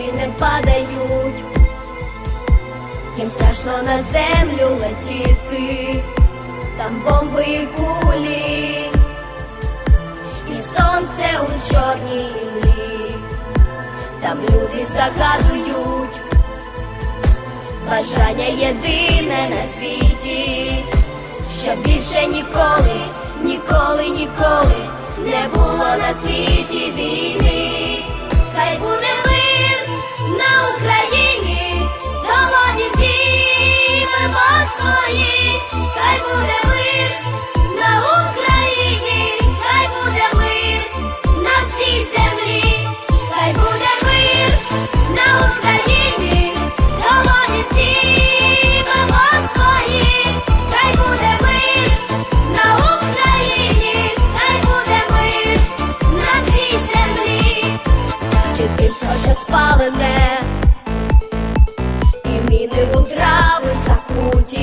зорі не падають, їм страшно на землю летіти, там бомби і кулі, і сонце у чорній імлі, там люди загадують, бажання єдине на світі, що більше ніколи, ніколи, ніколи не було на світі. все, що спалене, і міни в трави закуті.